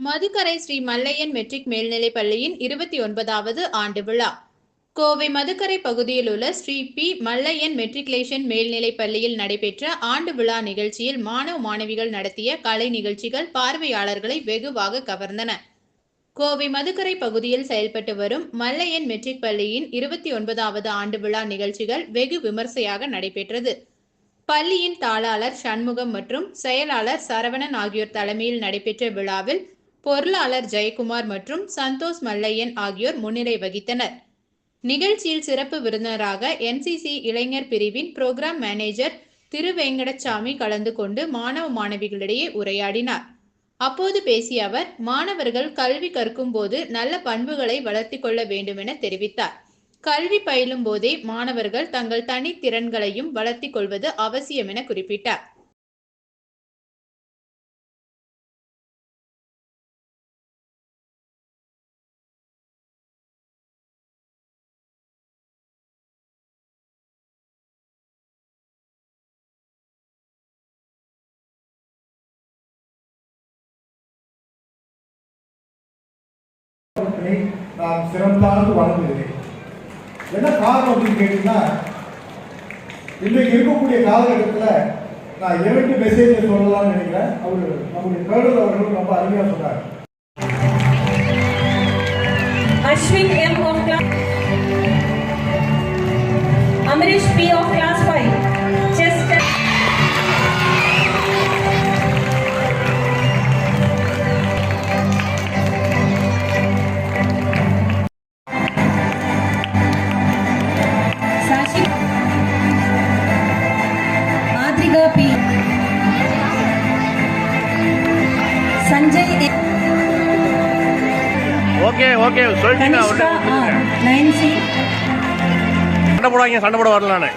Madukkarai Sri Mallaiyan matric மேல்நிலைப் பள்ளியின் இருபத்தி ஒன்பதாவது ஆண்டு விழா. கோவை மதுக்கரை பகுதியில் உள்ள ஸ்ரீ பி மல்லையன் மெட்ரிகுலேஷன் மேல்நிலைப் பள்ளியில் நடைபெற்ற ஆண்டு விழா நிகழ்ச்சியில் மாணவ மாணவிகள் நடத்திய கலை நிகழ்ச்சிகள் பார்வையாளர்களை வெகுவாக கவர்ந்தன. கோவை மதுக்கரை பகுதியில் செயல்பட்டு வரும் மல்லையன் மெட்ரிக் பள்ளியின் இருபத்தி ஒன்பதாவது ஆண்டு விழா நிகழ்ச்சிகள் வெகு விமர்சையாக நடைபெற்றது. பள்ளியின் தாளாளர் சண்முகம் மற்றும் செயலாளர் சரவணன் ஆகியோர் தலைமையில் நடைபெற்ற விழாவில் பொருளாளர் ஜெயக்குமார் மற்றும் சந்தோஷ் மல்லையன் ஆகியோர் முன்னிலை வகித்தனர். நிகழ்ச்சியில் சிறப்பு விருந்தினராக என்சிசி இளைஞர் பிரிவின் புரோகிராம் மேனேஜர் திருவேங்கடசாமி கலந்து கொண்டு மாணவ மாணவிகளிடையே உரையாடினார். அப்போது பேசிய அவர் மாணவர்கள் கல்வி கற்கும் போது நல்ல பண்புகளை வளர்த்தி கொள்ள வேண்டும் என தெரிவித்தார். கல்வி பயிலும் போதே மாணவர்கள் தங்கள் தனித்திறன்களையும் வளர்த்திக் கொள்வது அவசியம் என குறிப்பிட்டார். அவர்களை நான் சிறந்தாழ்ந்து வழங்குகிறேன் என்ன காரணம் அப்படின்னு கேட்டீங்கன்னா இன்றைக்கு இருக்கக்கூடிய காலகட்டத்தில் நான் இரண்டு மெசேஜை சொல்லலாம்னு நினைக்கிறேன். அவர் நம்முடைய கேடல் அவர்களும் ரொம்ப அருமையாக சொன்னார். அஸ்வின் A. ஓகே ஓகே சொல்லிட்டீங்க Kanishka உடனே R. 9C. சண்டை போடுவாங்க சண்டை போட வரலான்னு